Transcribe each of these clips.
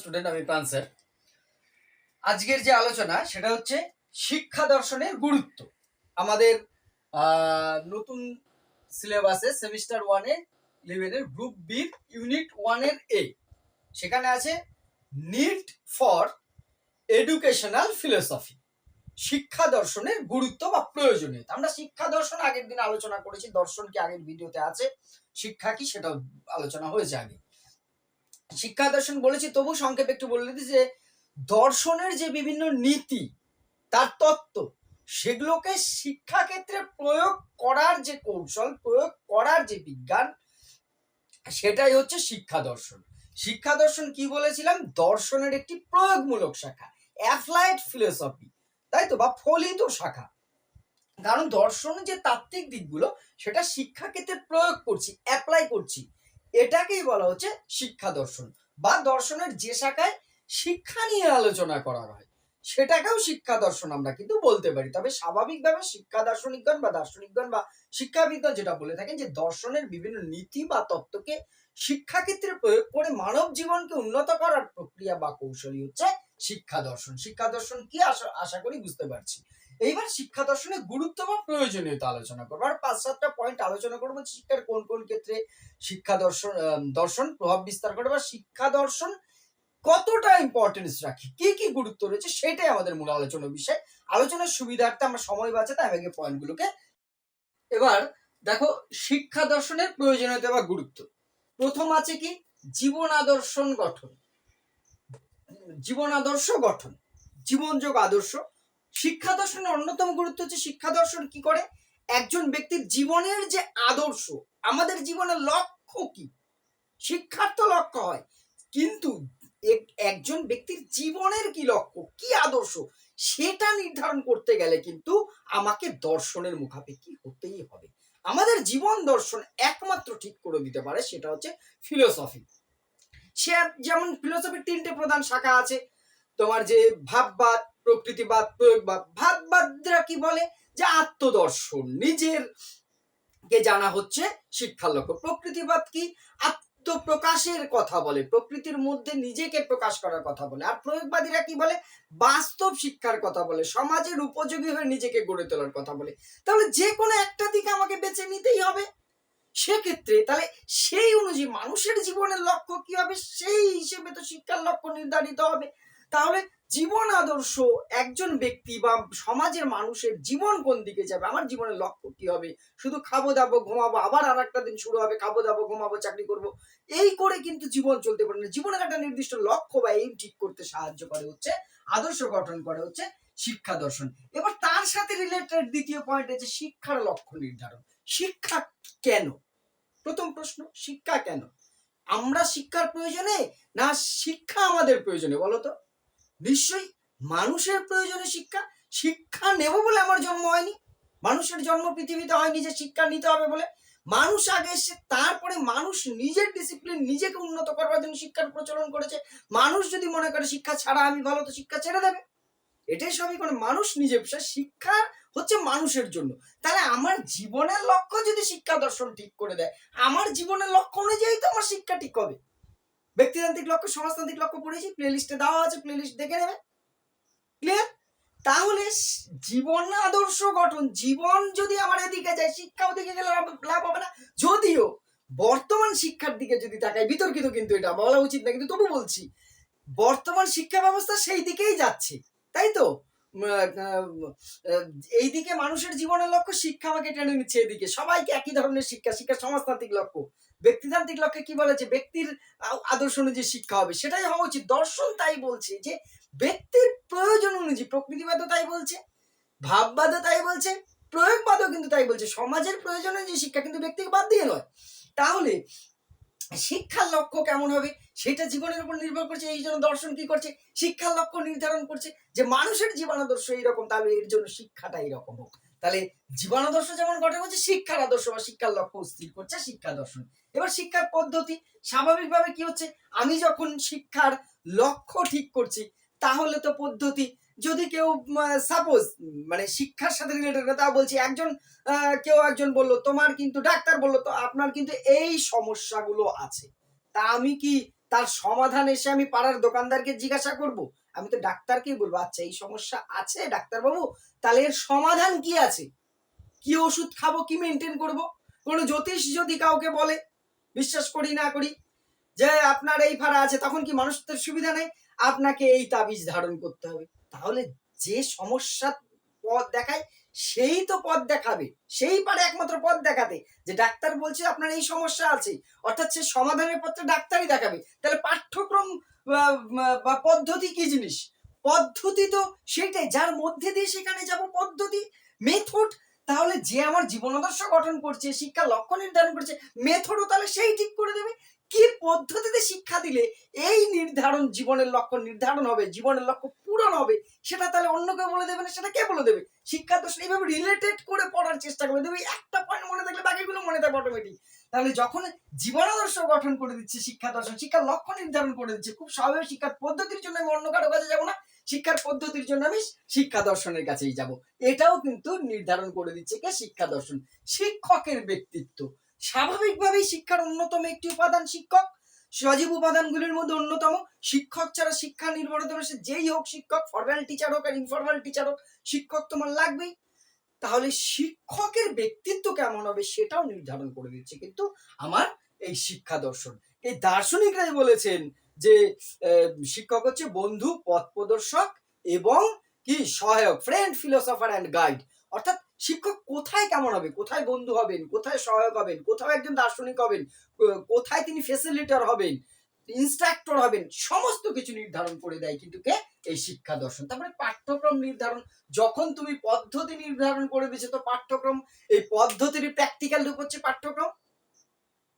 Student আমি প্রাণ আজকের যে আলোচনা, সেটা হচ্ছে শিক্ষা দর্শনের গুরুত্ব। আমাদের নতুন সিলেবাসে সেমিস্টার ওয়ানে ইলেভেনের গ্রুপ বি ইউনিট ওয়ানের এ সেখানে আছে নিড ফর এডুকেশনাল ফিলোসফি শিক্ষা দর্শনের গুরুত্ব বা প্রয়োজনীয়তা। আমরা শিক্ষা দর্শন আগের দিন আলোচনা করেছি, দর্শন কি আগের ভিডিওতে আছে, শিক্ষা কি সেটাও আলোচনা হয়েছে আগে। শিক্ষা দর্শন বলেছি তবু সংক্ষেপে একটু বলে দিই যে, দর্শনের যে বিভিন্ন নীতি, তার তত্ত্ব, সেগুলোকে শিক্ষাক্ষেত্রে প্রয়োগ করার যে কৌশল, প্রয়োগ করার যে বিজ্ঞান, সেটাই হচ্ছে শিক্ষা দর্শন। শিক্ষা দর্শন কি বলেছিলাম? দর্শনের একটি প্রয়োগমূলক শাখা, অ্যাপ্লাইড ফিলোসফি, তাই তো? বা ফলিত শাখা। কারণ দর্শনের যে তাত্ত্বিক দিকগুলো, সেটা শিক্ষাক্ষেত্রে প্রয়োগ করছি, অ্যাপ্লাই করছি। এটাকেই বলা হচ্ছে শিক্ষা দর্শন বা দর্শনের যে শাখায় শিক্ষা নিয়ে আলোচনা করা হয়, সেটাকেও শিক্ষা দর্শন আমরা কিন্তু বলতে পারি। তবে স্বাভাবিকভাবে শিক্ষা দার্শনিকগণ বা দার্শনিকগণ বা শিক্ষাবিদগণ যেটা বলে থাকেন যে দর্শনের বিভিন্ন নীতি বা তত্ত্বকে শিক্ষাক্ষেত্রে প্রয়োগ করে মানব জীবনকে উন্নত করার প্রক্রিয়া বা কৌশলী হচ্ছে শিক্ষা দর্শন। শিক্ষা দর্শন কি আশা করি বুঝতে পারছি। এইবার শিক্ষা দর্শনের গুরুত্ব বা প্রয়োজনীয়তা আলোচনা করব। আর পাঁচ, সাতটা পয়েন্ট আলোচনা করব শিক্ষার কোন কোন ক্ষেত্রে শিক্ষা দর্শন দর্শন প্রভাব বিস্তার করে বা শিক্ষা দর্শন কতটা ইম্পর্টেন্স রাখে? কি কি গুরুত্ব রয়েছে? সেটাই আমাদের মূল আলোচনার বিষয়। আলোচনার সুবিধার্থে আমরা সময় বাঁচাতে আমি আগে পয়েন্টগুলোকে এবার দেখো, শিক্ষা দর্শনের প্রয়োজনীয়তা বা গুরুত্ব। প্রথম আছে কি? জীবন আদর্শন গঠন। জীবন আদর্শ গঠন জীবনযোগ আদর্শ। শিক্ষা দর্শনের অন্যতম গুরুত্ব হচ্ছে শিক্ষা দর্শন কি করে? একজন ব্যক্তির জীবনের যে আদর্শ, আমাদের জীবনের লক্ষ্য কি? শিক্ষার তো লক্ষ্য হয়, কিন্তু এক- একজন ব্যক্তির জীবনের কি লক্ষ্য, কি আদর্শ, সেটা নির্ধারণ করতে গেলে কিন্তু আমাকে দর্শনের মুখাপেক্ষি হতেই হবে। আমাদের জীবন দর্শন একমাত্র ঠিক করে দিতে পারে, সেটা হচ্ছে ফিলোসফি সে যেমন ফিলোসফির তিনটে প্রধান শাখা আছে। তোমার যে ভাববাদ, প্রকৃতিবাদ, প্রয়োগবাদ, ভাববাদরা কি বলে? যে আত্মদর্শন, নিজের কে জানা হচ্ছে শিক্ষার লক্ষ্য। প্রকৃতিবাদ কি? আত্মপ্রকাশের কথা বলে, প্রকৃতির মধ্যে নিজেকে প্রকাশ করার কথা বলে। আর প্রয়োগবাদীরা কি বলে? বাস্তব শিক্ষার কথা বলে, সমাজের উপযোগী হয়ে নিজেকে গড়ে তোলার কথা বলে। তাহলে যে কোনো একটা দিকে আমাকে বেছে নিতেই হবে। সেক্ষেত্রে তাহলে সেই অনুযায়ী মানুষের জীবনের লক্ষ্য কি হবে? সেই হিসেবে তো শিক্ষার লক্ষ্য নির্ধারিত হবে। তাহলে জীবন আদর্শ একজন ব্যক্তি বা সমাজের মানুষের জীবন কোন দিকে যাবে? আমার জীবনের লক্ষ্য কি হবে? শুধু খাব, দাবো, ঘুমাবো, আবার আর একটা দিন শুরু হবে, খাব, দাবো, ঘুমাবো, চাকরি করব। এই করে কিন্তু জীবন চলতে পারে না। জীবনের একটা নির্দিষ্ট লক্ষ্য বা এই ঠিক করতে সাহায্য করে হচ্ছে, আদর্শ গঠন করে হচ্ছে শিক্ষা দর্শন। এবার তার সাথে রিলেটেড দ্বিতীয় পয়েন্ট হচ্ছে শিক্ষার লক্ষ্য নির্ধারণ। শিক্ষা কেন? প্রথম প্রশ্ন, শিক্ষা কেন? আমরা শিক্ষার প্রয়োজনে না শিক্ষা আমাদের প্রয়োজনে বলো তো নিশ্চয়ই মানুষের প্রয়োজনে শিক্ষা শিক্ষা নেব বলে আমার জন্ম হয়নি। মানুষের জন্ম পৃথিবীতে হয়নি যে শিক্ষা নিতে হবে বলে। মানুষ আগে এসে, তারপরে মানুষ নিজের ডিসিপ্লিন নিজেকে উন্নত করবার জন্য শিক্ষার প্রচলন করেছে। মানুষ যদি মনে করে, শিক্ষা ছাড়া আমি ভালো, তো শিক্ষা ছেড়ে দেবে। এটাই সবই করে মানুষ নিজে সে শিক্ষা হচ্ছে মানুষের জন্য। তাহলে আমার জীবনের লক্ষ্য যদি শিক্ষা দর্শন ঠিক করে দেয়, আমার জীবনের লক্ষ্য অনুযায়ী তো আমার শিক্ষা ঠিক হবে। ব্যক্তিতান্ত্রিক লক্ষ্য, সমাজতান্ত্রিক লক্ষ্য পড়েছি প্লে লিস্টে দেওয়া আছে প্লে লিস্ট দেখে নেবে। ক্লিয়ার তাহলে জীবন আদর্শ গঠন, জীবন যদি আমার এদিকে যায়, শিক্ষা ওদিকে গেলে লাভ হবে না। যদিও বর্তমান শিক্ষার দিকে যদি তাকাই, বিতর্কিত কিন্তু এটা, বলা উচিত না, কিন্তু তবু বলছি, বর্তমান শিক্ষা ব্যবস্থা সেই দিকেই যাচ্ছে, তাই তো? এইদিকে মানুষের জীবনের লক্ষ্য শিক্ষা আমাকে টেনে নিচ্ছে এদিকে। সবাইকে একই ধরনের শিক্ষা শিক্ষা সমাজতান্ত্রিক লক্ষ্য। ব্যক্তিতান্ত্রিক লক্ষ্যে কি বলেছে? ব্যক্তির আদর্শ অনুযায়ী শিক্ষা হবে। সেটাই হওয়া উচিত। দর্শন তাই বলছে যে, ব্যক্তির প্রয়োজন অনুযায়ী, প্রকৃতিবাদও তাই বলছে, ভাববাদও তাই বলছে, প্রয়োগবাদও কিন্তু তাই বলছে। সমাজের প্রয়োজন অনুযায়ী শিক্ষা কিন্তু ব্যক্তিকে বাদ দিয়ে নয়। তাহলে শিক্ষার লক্ষ্য কেমন হবে? সেটা জীবনের উপর নির্ভর করছে, এই জন্য দর্শন কি করছে? শিক্ষার লক্ষ্য নির্ধারণ করছে যে মানুষের জীবনাদর্শ এইরকম, তাহলে এর জন্য শিক্ষাটা এইরকম হোক। তাহলে জীবনাদর্শ যেমন গঠন করছে, শিক্ষার আদর্শ বা শিক্ষার লক্ষ্য স্থির করছে, শিক্ষা দর্শন। এবার শিক্ষার পদ্ধতি, স্বাভাবিকভাবে কি হচ্ছে? আমি যখন শিক্ষার লক্ষ্য ঠিক করছি, তাহলে তো পদ্ধতি, যদি কেউ সাপোজ মানে শিক্ষার সাথে রিলেটেড তা বলছি, একজন কেউ একজন বলল, তোমার কিন্তু, ডাক্তার বলল, তো আপনার কিন্তু এই সমস্যাগুলো আছে। তা আমি কি তার সমাধান এসে আমি পাড়ার দোকানদারকে জিজ্ঞাসা করব। আমি তো ডাক্তারকেই বলব আচ্ছা এই সমস্যা আছে ডাক্তারবাবু? তাহলে এর সমাধান কি আছে? কি ওষুধ খাব, কি মেনটেন করব? কোনো জ্যোতিষ যদি কাউকে বলে, বিশ্বাস করি না করি, যে আপনার এই ফাড়া আছে, তখন কি মানুষদের সুবিধা নেই? আপনাকে এই তাবিজ ধারণ করতে হবে। তাহলে যে সমস্যা পথ দেখায় সেই তো পথ দেখাবে, সেই পারে একমাত্র পথ দেখাতে, যে ডাক্তার বলছে আপনার এই সমস্যা আছে, অর্থাৎ সে সমাধানের পথটা ডাক্তারই দেখাবে। তাহলে পাঠ্যক্রম বা- পদ্ধতি কি জিনিস? পদ্ধতি তো সেটাই যার মধ্যে দিয়ে সেখানে যাব পদ্ধতি মেথড তাহলে যে আমার জীবনাদর্শ গঠন করছে শিক্ষা লক্ষ্য নির্ধারণ করছে মেথডও তাহলে সেই ঠিক করে দেবে। কি পদ্ধতিতে শিক্ষা দিলে এই নির্ধারণ জীবনের লক্ষ্য নির্ধারণ হবে, জীবনের লক্ষ্য পূরণ হবে, সেটা তাহলে অন্য কেউ বলে দেবে না, সেটা কে বলে দেবে? শিক্ষা তো এইভাবে রিলেটেড করে পড়ার চেষ্টা করে দেবে একটা পয়েন্ট মনে থাকলে বাকিগুলো মনে থাকবে অটোমেটিক তাহলে যখন জীবনাদর্শ গঠন করে দিচ্ছে, শিক্ষা দর্শন শিক্ষার লক্ষ্য নির্ধারণ করে দিচ্ছে, খুব স্বাভাবিক শিক্ষার পদ্ধতির জন্য আমি অন্য কারও কাছে যাব না, শিক্ষার পদ্ধতির জন্য আমি শিক্ষা দর্শনের কাছেই যাব। এটাও কিন্তু নির্ধারণ করে দিচ্ছে কে? শিক্ষা দর্শন। শিক্ষকের ব্যক্তিত্ব। স্বাভাবিকভাবেই শিক্ষার অন্যতম একটি উপাদান শিক্ষক। সজীব উপাদানগুলির মধ্যে অন্যতম শিক্ষক ছাড়া শিক্ষা নির্ভরতা সে যেই হোক শিক্ষক ফর্মাল টিচার হোক আর ইনফর্মাল টিচার হোক, শিক্ষক তোমার লাগবেই। তাহলে শিক্ষকের ব্যক্তিত্ব কেমন হবে সেটাও নির্ধারণ করে দিচ্ছে কিন্তু আমার এই শিক্ষা দর্শন। এই দার্শনিকরাই বলেছেন যে শিক্ষক হচ্ছে বন্ধু, পথ প্রদর্শক এবং কি সহায়ক ফ্রেন্ড ফিলোসফার অ্যান্ড গাইড অর্থাৎ শিক্ষক কোথায় কেমন হবে? কোথায় বন্ধু হবেন? কোথায় সহায়ক হবেন? কোথাও একজন দার্শনিক হবেন? কোথায় তিনি ফেসিলিটার হবেন? ইনস্ট্রাক্টর হবেন? সমস্ত কিছু নির্ধারণ করে দেয় কিন্তু কে? এই শিক্ষা দর্শন। তারপরে পাঠ্যক্রম নির্ধারণ। যখন তুমি পদ্ধতি নির্ধারণ করে দিচ্ছ তো পাঠ্যক্রম, এই পদ্ধতির প্র্যাকটিক্যাল রূপ হচ্ছে পাঠ্যক্রম।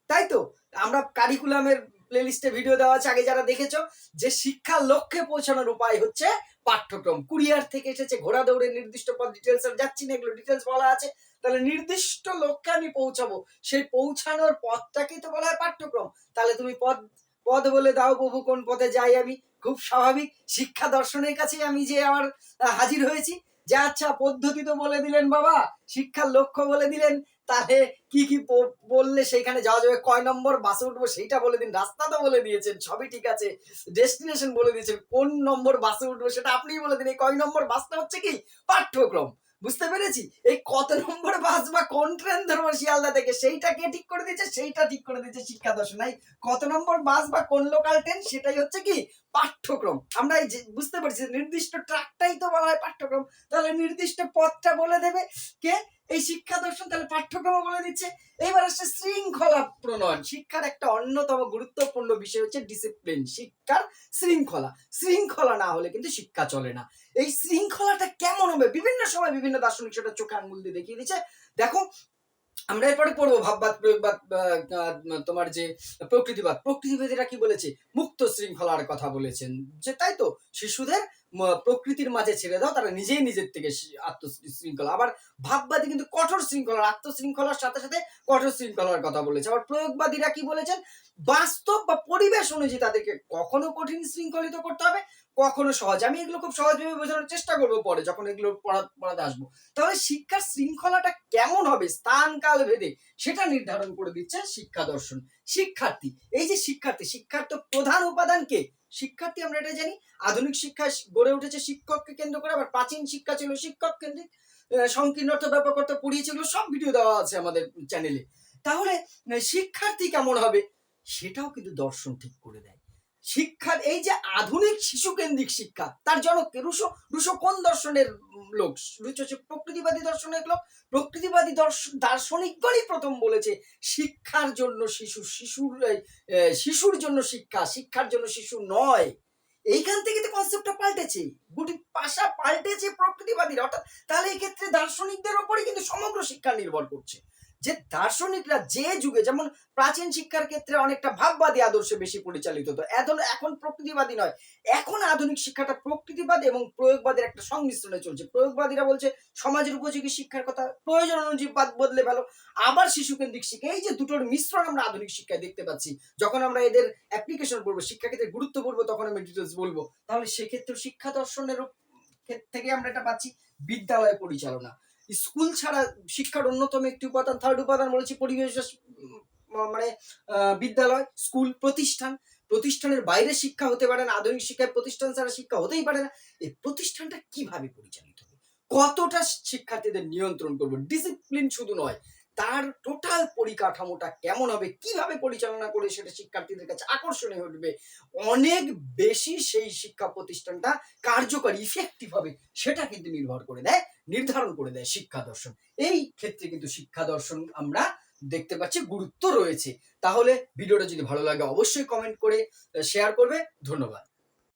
তাই তো? আমরা কারিকুলামের প্লেলিস্টে ভিডিও দেওয়া আছে, আগে যারা দেখেছ, যে শিক্ষার লক্ষ্যে পৌঁছানোর উপায় হচ্ছে পাঠ্যক্রম। কুরিয়ার থেকে এসেছে, ঘোড়া দৌড়ে নির্দিষ্ট পদ ডিটেলস যাচ্ছি না, এগুলো ডিটেলস বলা আছে। তাহলে নির্দিষ্ট লক্ষ্যে আমি পৌঁছাবো, সেই পৌঁছানোর পথটাকেই তো বলা হয় পাঠ্যক্রম। তাহলে তুমি পদ পদ বলে দাও প্রভু কোন পথে যাই আমি? খুব স্বাভাবিক, শিক্ষা দর্শনের কাছেই আমি যে আমার হাজির হয়েছি। যে আচ্ছা পদ্ধতি তো বলে দিলেন বাবা, শিক্ষার লক্ষ্য বলে দিলেন। তাহলে কি কি বললে সেইখানে যাওয়া যাবে? কয় নম্বর বাসে উঠবো সেইটা বলে দিন। রাস্তা তো বলে দিয়েছেন, সবই ঠিক আছে। ডেস্টিনেশন বলে দিয়েছেন, কোন নম্বর বাসে উঠবো সেটা আপনিই বলে দিন। এই কয় নম্বর বাসটা হচ্ছে কি? পাঠ্যক্রম। বুঝতে পেরেছি? এই কত নম্বর বাস বা কোন ট্রেন ধরবো শিয়ালদা থেকে? সেইটা কে ঠিক করে দিচ্ছে সেইটা ঠিক করে দিচ্ছে শিক্ষা দর্শন এই কত নম্বর বাস বা কোন লোকাল ট্রেন সেটাই হচ্ছে কি? পাঠ্যক্রম। আমরা এই বুঝতে পারছি, নির্দিষ্ট ট্রাকটাই তো বলা হয় পাঠ্যক্রম। তাহলে নির্দিষ্ট পথটা বলে দেবে কে? এই শিক্ষা দর্শন তাহলে পাঠ্যক্রম বলে দিচ্ছে। এবার আসছে শৃঙ্খলা প্রণয়ন। শিক্ষার একটা অন্যতম গুরুত্বপূর্ণ বিষয় হচ্ছে ডিসিপ্লিন শিক্ষার শৃঙ্খলা। শৃঙ্খলা না হলে কিন্তু শিক্ষা চলে না। এই শৃঙ্খলাটা কেমন হবে? বিভিন্ন সময় বিভিন্ন দার্শনিক সেটা চোখে আঙ্গুল দিয়ে দেখিয়ে দিচ্ছে। দেখো, আমরা এরপরে পড়ব ভাববাদ, প্রয়োগবাদ তোমার যে প্রকৃতিবাদ। প্রকৃতিবাদীরা কি বলেছে? মুক্ত শৃঙ্খলার কথা বলেছেন। যে তাই তো, শিশুদের প্রকৃতির মাঝে ছেড়ে দাও, তারা নিজেই নিজের থেকে আত্মশৃঙ্খলা। আবার ভাববাদী কিন্তু কঠোর শৃঙ্খলার আত্মশৃঙ্খলার সাথে সাথে কঠোর শৃঙ্খলার কথা বলেছে। আবার প্রয়োগবাদীরা কি বলেছেন? বাস্তব বা পরিবেশ অনুযায়ী তাদেরকে কখনো কঠিন শৃঙ্খলিত করতে হবে কখনো সহজ। আমি এগুলো খুব সহজভাবে বোঝানোর চেষ্টা করব পরে যখন এগুলো পড়াতে আসব। তাহলে শিক্ষার শৃঙ্খলাটা কেমন হবে? স্থান, কাল, ভেদে সেটা নির্ধারণ করে দিচ্ছে শিক্ষা দর্শন। শিক্ষার্থী, এই যে শিক্ষার্থী, শিক্ষার তো প্রধান উপাদান কে? শিক্ষার্থী আমরা এটা জানি। আধুনিক শিক্ষা গড়ে উঠেছে শিক্ষককে কেন্দ্র করে, আবার প্রাচীন শিক্ষা ছিল শিক্ষক কেন্দ্রিক। সংকীর্ণ অর্থ ব্যাপক অর্থ পড়িয়েছে এগুলো সব ভিডিও দেওয়া আছে আমাদের চ্যানেলে তাহলে শিক্ষার্থী কেমন হবে? সেটাও কিন্তু দর্শন ঠিক করে দেয়। শিক্ষার এই যে আধুনিক শিশু কেন্দ্রিক শিক্ষা, তার জনক কে? রুশো রুশো কোন দর্শনের লোক? হচ্ছে প্রকৃতিবাদী দর্শনের লোক। প্রকৃতিবাদী দর্শন দার্শনিকগণই প্রথম বলেছে শিক্ষার জন্য শিশু, শিশুর শিশুর জন্য শিক্ষা, শিক্ষার জন্য শিশু নয়। এইখান থেকে তো কনসেপ্টটা পাল্টেছে। গুটি পাশা পাল্টেছে প্রকৃতিবাদীরা। অর্থাৎ তাহলে এই ক্ষেত্রে দার্শনিকদের ওপরই কিন্তু সমগ্র শিক্ষা নির্ভর করছে। যে দার্শনিকরা যে যুগে, যেমন প্রাচীন শিক্ষার ক্ষেত্রে অনেকটা ভাববাদী আদর্শে বেশি পরিচালিত হতো এখন এখন প্রকৃতিবাদী নয়, এখন আধুনিক শিক্ষাটা প্রকৃতিবাদী এবং প্রয়োগবাদের একটা সংমিশ্রণে চলছে। প্রয়োগবাদীরা বলছে, সমাজের উপযোগী শিক্ষার কথা, প্রয়োজন অনুযায়ী বাদ বদলে ফেলো আবার শিশু কেন্দ্রিক শিক্ষা, এই যে দুটোর মিশ্রণ আমরা আধুনিক শিক্ষায় দেখতে পাচ্ছি, যখন আমরা এদের অ্যাপ্লিকেশন করব শিক্ষাক্ষেত্রে গুরুত্ব পড়ব, তখন আমি ডিটেলস বলব। তাহলে সেক্ষেত্রে শিক্ষা দর্শনের থেকে আমরা এটা পাচ্ছি, বিদ্যালয় পরিচালনা। স্কুল ছাড়া শিক্ষার অন্যতম একটি উপাদান থার্ড উপাদান বলেছি পরিবেশ মানে বিদ্যালয়, স্কুল, প্রতিষ্ঠান। প্রতিষ্ঠানের বাইরে শিক্ষা হতে পারে না, আধুনিক শিক্ষায় প্রতিষ্ঠান ছাড়া শিক্ষা হতেই পারে না। এই প্রতিষ্ঠানটা কীভাবে পরিচালিত হবে? কতটা শিক্ষার্থীদের নিয়ন্ত্রণ করব? ডিসিপ্লিন শুধু নয় তার টোটাল পরিকাঠামোটা কেমন হবে, কীভাবে পরিচালনা করে সেটা শিক্ষার্থীদের কাছে আকর্ষণীয় উঠবে অনেক বেশি সেই শিক্ষা প্রতিষ্ঠানটা কার্যকরী ইফেক্টিভ হবে, সেটা কিন্তু নির্ভর করে দেয়, নির্ধারণ করে দেয় শিক্ষা দর্শন। এই ক্ষেত্রে কিন্তু শিক্ষা দর্শন আমরা দেখতে পাচ্ছি গুরুত্ব রয়েছে। তাহলে ভিডিওটা যদি ভালো লাগে অবশ্যই কমেন্ট করে শেয়ার করবে। ধন্যবাদ।